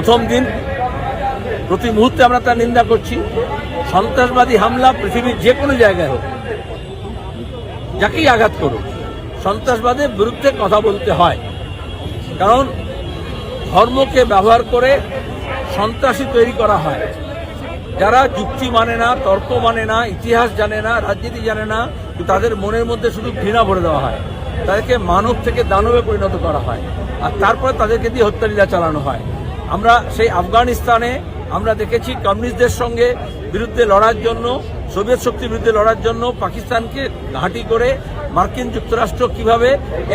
প্রথম দিন, প্রতি মুহূর্তে আমরা তার নিন্দা করছি। সন্ত্রাসবাদী হামলা পৃথিবীর যে কোনো জায়গায় হোক, যাকেই আঘাত করুক সন্ত্রাসবাদের বিরুদ্ধে কথা বলতে হয়। কারণ ধর্মকে ব্যবহার করে সন্ত্রাসী তৈরি করা হয়। যারা যুক্তি মানে না, তর্ক মানে না, ইতিহাস জানে না, রাজনীতি জানে না তাদের মনের মধ্যে শুধু ঘৃণা ভরে দেওয়া হয়। তাদেরকে মানব থেকে দানবে পরিণত করা হয়। আর তারপরে তাদেরকে দিয়ে হত্যালীলা চালানো হয়। আমরা সেই আফগানিস্তানে আমরা দেখেছি কমিউনিস্টদের সঙ্গে বিরুদ্ধে লড়ার জন্য, সোভিয়েত শক্তির বিরুদ্ধে লড়ার জন্য পাকিস্তানকে ঘাঁটি করে মার্কিন যুক্তরাষ্ট্র কীভাবে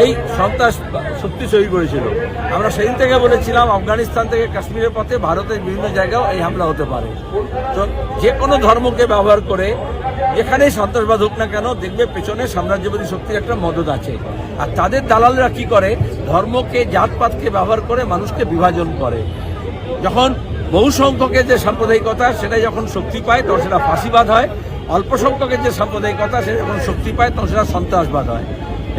এই সন্ত্রাস শক্তি তৈরি করেছিল। আমরা সেদিন থেকে বলেছিলাম আফগানিস্তান থেকে কাশ্মীরের পথে ভারতের বিভিন্ন জায়গাও এই হামলা হতে পারে। তো যে কোনো ধর্মকে ব্যবহার করে যেখানেই সন্ত্রাসবাদ হোক না কেন দেখবে পেছনে সাম্রাজ্যবাদী শক্তির একটা মদত আছে। আর তাদের দালালরা কি করে? ধর্মকে, জাতপাতকে ব্যবহার করে মানুষকে বিভাজন করে। যখন বহু সংখ্যকের যে সাম্প্রদায়িকতা, সেটা যখন শক্তি পায়, তখন সেটা ফাঁসিবাদ হয়। অল্প সংখ্যকের যে সাম্প্রদায়িকতা, সেটা যখন শক্তি পায়, তখন সেটা সন্ত্রাসবাদ হয়।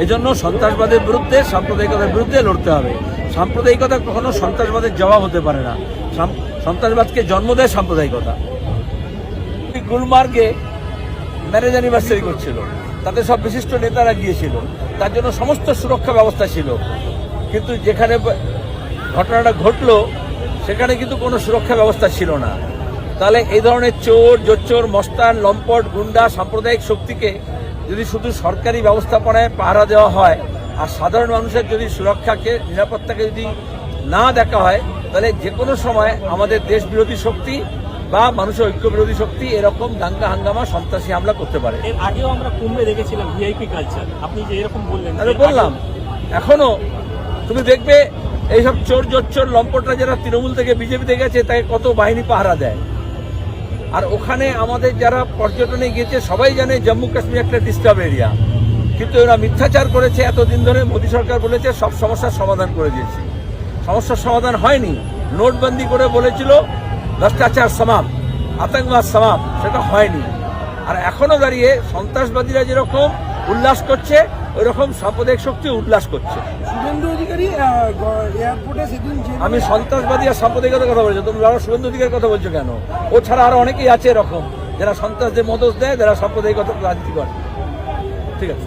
এই জন্য সন্ত্রাসবাদের বিরুদ্ধে, সাম্প্রদায়িকতার বিরুদ্ধে লড়তে হবে। সাম্প্রদায়িকতা কখনো সন্ত্রাসবাদের জবাব হতে পারে না। সন্ত্রাসবাদকে জন্ম দেয় সাম্প্রদায়িকতা। গুলমার্গে ম্যারেজ অ্যানিভার্সারি করছিল। তাতে সব বিশিষ্ট নেতারা গিয়েছিল। তার জন্য সমস্ত সুরক্ষা ব্যবস্থা ছিল। কিন্তু যেখানে ঘটনাটা ঘটলো সেখানে কিন্তু কোনো সুরক্ষা ব্যবস্থা ছিল না। তাহলে এই ধরনের চোর জোচ্চোর মস্তান লম্পট গুন্ডা সাম্প্রদায়িক শক্তিকে যদি শুধু সরকারি ব্যবস্থাপনায় পাহারা দেওয়া হয় আর সাধারণ মানুষের যদি সুরক্ষাকে নিরাপত্তাকে যদি না দেখা হয় তাহলে যে কোনো সময় আমাদের দেশ বিরোধী শক্তি বা মানুষের ঐক্য বিরোধী শক্তি এরকম দাঙ্গা হাঙ্গামা সন্ত্রাসী হামলা করতে পারে। এর আগেও আমরা কুম্ভে দেখেছিলাম ভিআইপি কালচার আপনি যে এরকম বললেন বললাম এখনও তুমি দেখবে এইসব চোর জোচ্চোর, লম্পটরা যারা তৃণমূল থেকে বিজেপিতে গেছে, তাকে কত বাহিনী পাহারা দেয়। আর ওখানে আমাদের যারা পর্যটনে গিয়েছে, সবাই জানে জম্মু কাশ্মীর একটা ডিস্টার্ব এরিয়া কিন্তু এরা মিথ্যাচার করেছে, এতদিন ধরে মোদী সরকার বলেছে, সব সমস্যার সমাধান করে দিয়েছে। সমস্যার সমাধান হয়নি। নোটবন্দি করে বলেছিল, ভ্রষ্টাচার সমাপ আতঙ্কবাদ সমাপ সেটা হয়নি। আর এখনও দাঁড়িয়ে সন্ত্রাসবাদীরা যেরকম উল্লাস করছে ওই রকম সাম্প্রদায়িক শক্তি উল্লাস করছে। শুভেন্দু অধিকারী এয়ারপোর্টে সেদিন আমি সন্ত্রাসবাদী আর সাম্প্রদায়িকতার কথা বলছি। তুমি আরও শুভেন্দু অধিকার কথা বলছো কেন? ও ছাড়া আরও অনেকেই আছে এরকম যারা সন্ত্রাসদের মদত দেয় যারা সাম্প্রদায়িকতা রাজনীতি করে। ঠিক আছে।